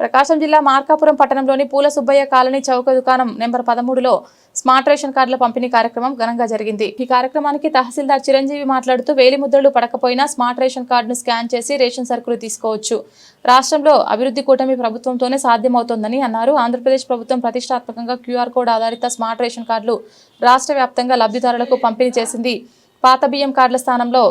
ప్రకాశం జిల్లా మార్కాపురం పట్టణంలోని పూల సుబ్బయ్య కాలనీ చౌక దుకాణం నెంబర్ పదమూడులో స్మార్ట్ రేషన్ కార్డుల పంపిణీ కార్యక్రమం ఘనంగా జరిగింది. ఈ కార్యక్రమానికి తహసీల్దార్ చిరంజీవి మాట్లాడుతూ వేలి ముద్రలు పడకపోయినా స్మార్ట్ రేషన్ కార్డును స్కాన్ చేసి రేషన్ సరుకులు తీసుకోవచ్చు. రాష్ట్రంలో అభివృద్ధి కూటమి ప్రభుత్వంతోనే సాధ్యమవుతోందని అన్నారు. ఆంధ్రప్రదేశ్ ప్రభుత్వం ప్రతిష్టాత్మకంగా క్యూఆర్ కోడ్ ఆధారిత స్మార్ట్ రేషన్ కార్డులు రాష్ట్ర వ్యాప్తంగా లబ్ధిదారులకు పంపిణీ చేసింది. పాత బియ్యం కార్డుల స్థానంలో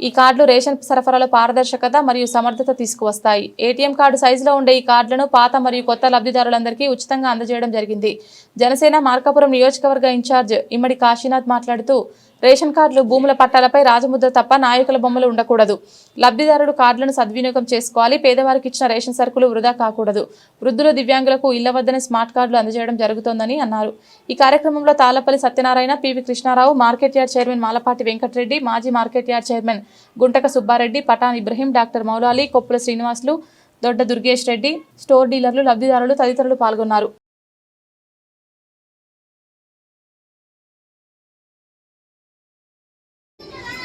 ఈ కార్డులు రేషన్ సరఫరాలో పారదర్శకత మరియు సమర్థత తీసుకువస్తాయి. ఏటీఎం కార్డు సైజులో ఉండే ఈ కార్డులను పాత మరియు కొత్త లబ్ధిదారులందరికీ ఉచితంగా అందజేయడం జరిగింది. జనసేన మార్కాపురం నియోజకవర్గ ఇన్ఛార్జ్ ఇమ్మడి కాశీనాథ్ మాట్లాడుతూ రేషన్ కార్డులు భూముల పట్టాలపై రాజముద్ర తప్ప నాయకుల బొమ్మలు ఉండకూడదు. లబ్ధిదారుడు కార్డులను సద్వినియోగం చేసుకోవాలి. పేదవారికి ఇచ్చిన రేషన్ సరుకులు వృధా కాకూడదు. వృద్ధులు దివ్యాంగులకు ఇళ్ళ వద్దనే స్మార్ట్ కార్డులు అందజేయడం జరుగుతోందని అన్నారు. ఈ కార్యక్రమంలో Tallapalli Satyanarayana P V Krishna Rao market yard chairman Malapati Venkata Reddy మాజీ market yard chairman Guntaka Subba Reddy Pathan Ibrahim doctor Moulali Koppula Srinivasulu Dodda Durgesh Reddy store డీలర్లు లబ్ధిదారులు తదితరులు పాల్గొన్నారు.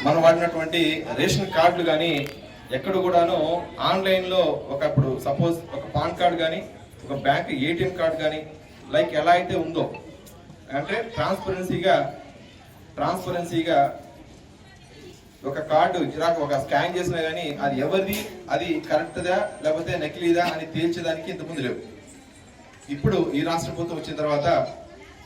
మనం వాడినటువంటి రేషన్ కార్డులు కానీ ఎక్కడ కూడాను ఆన్లైన్లో ఒకప్పుడు సపోజ్ ఒక పాన్ కార్డు కానీ ఒక బ్యాంక్ ఏటీఎం కార్డు కానీ లైక్ ఎలా అయితే ఉందో అంటే ట్రాన్స్పరెన్సీగా ట్రాన్స్పరెన్సీగా ఒక కార్డు ఇలాగ ఒక స్కాన్ చేసినా కానీ అది ఎవరిది అది కరెక్ట్దా లేకపోతే నకిలీదా అని తేల్చేదానికి ఇంతకుముందు లేవు. ఇప్పుడు ఈ రాష్ట్ర ప్రభుత్వం వచ్చిన తర్వాత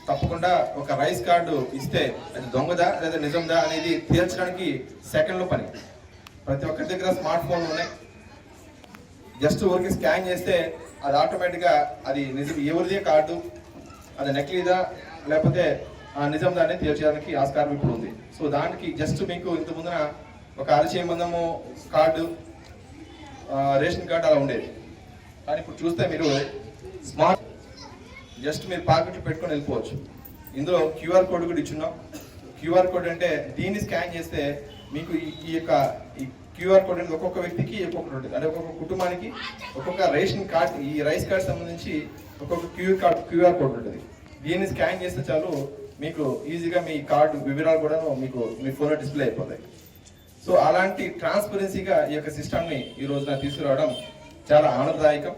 తప్పకుండా ఒక రైస్ కార్డు ఇస్తే అది దొంగదా లేదా నిజందా అనేది తేల్చడానికి సెకండ్లో పని. ప్రతి ఒక్కరి దగ్గర స్మార్ట్ ఫోన్లు ఉన్నాయి జస్ట్ ఊరికి స్కాన్ చేస్తే అది ఆటోమేటిక్గా అది నిజం ఎవరిదే కార్డు అది నకిలీదా లేకపోతే ఆ నిజందా అనేది తేల్చడానికి ఆస్కారం ఇప్పుడు ఉంది. సో దానికి జస్ట్ మీకు ఇంత ముందున ఒక అరిచే కార్డు రేషన్ కార్డు అలా ఉండేది. కానీ ఇప్పుడు చూస్తే మీరు స్మార్ట్ జస్ట్ మీరు పాకెట్లో పెట్టుకొని వెళ్ళిపోవచ్చు. ఇందులో క్యూఆర్ కోడ్ కూడా ఇచ్చున్నాం. క్యూఆర్ కోడ్ అంటే దీన్ని స్కాన్ చేస్తే మీకు ఈ- ఈ యొక్క ఈ క్యూఆర్ కోడ్ అనేది ఒక్కొక్క వ్యక్తికి ఒక్కొక్కటి ఉంటుంది. అంటే ఒక్కొక్క కుటుంబానికి ఒక్కొక్క రేషన్ కార్డ్ ఈ రైస్ కార్డ్ సంబంధించి ఒక్కొక్క క్యూఆర్ కార్డ్ క్యూఆర్ కోడ్ ఉంటుంది. దీన్ని స్కాన్ చేస్తే చాలు మీకు ఈజీగా మీ కార్డు వివరాలు కూడా మీకు మీ ఫోన్లో డిస్ప్లే అయిపోతాయి. సో అలాంటి ట్రాన్స్పరెన్సీగా ఈ యొక్క సిస్టమ్ని ఈ రోజున తీసుకురావడం చాలా ఆనందదాయకం.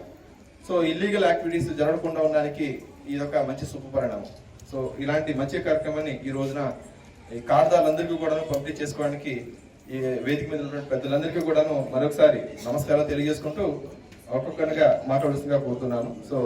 సో ఇల్లీగల్ యాక్టివిటీస్ జరగకుండా ఉండడానికి ఇది ఒక మంచి శుభపరిణామం. సో ఇలాంటి మంచి కార్యక్రమాన్ని ఈ రోజున ఈ కార్దాలందరికీ కూడాను పంపిణీ చేసుకోవడానికి ఈ వేదిక మీద ఉన్నటువంటి పెద్దలందరికీ కూడాను మరొకసారి నమస్కారాలు తెలియజేసుకుంటూ ఒక్కొక్కరిగా మాట్లాడుతుందిగా కోరుతున్నాను సో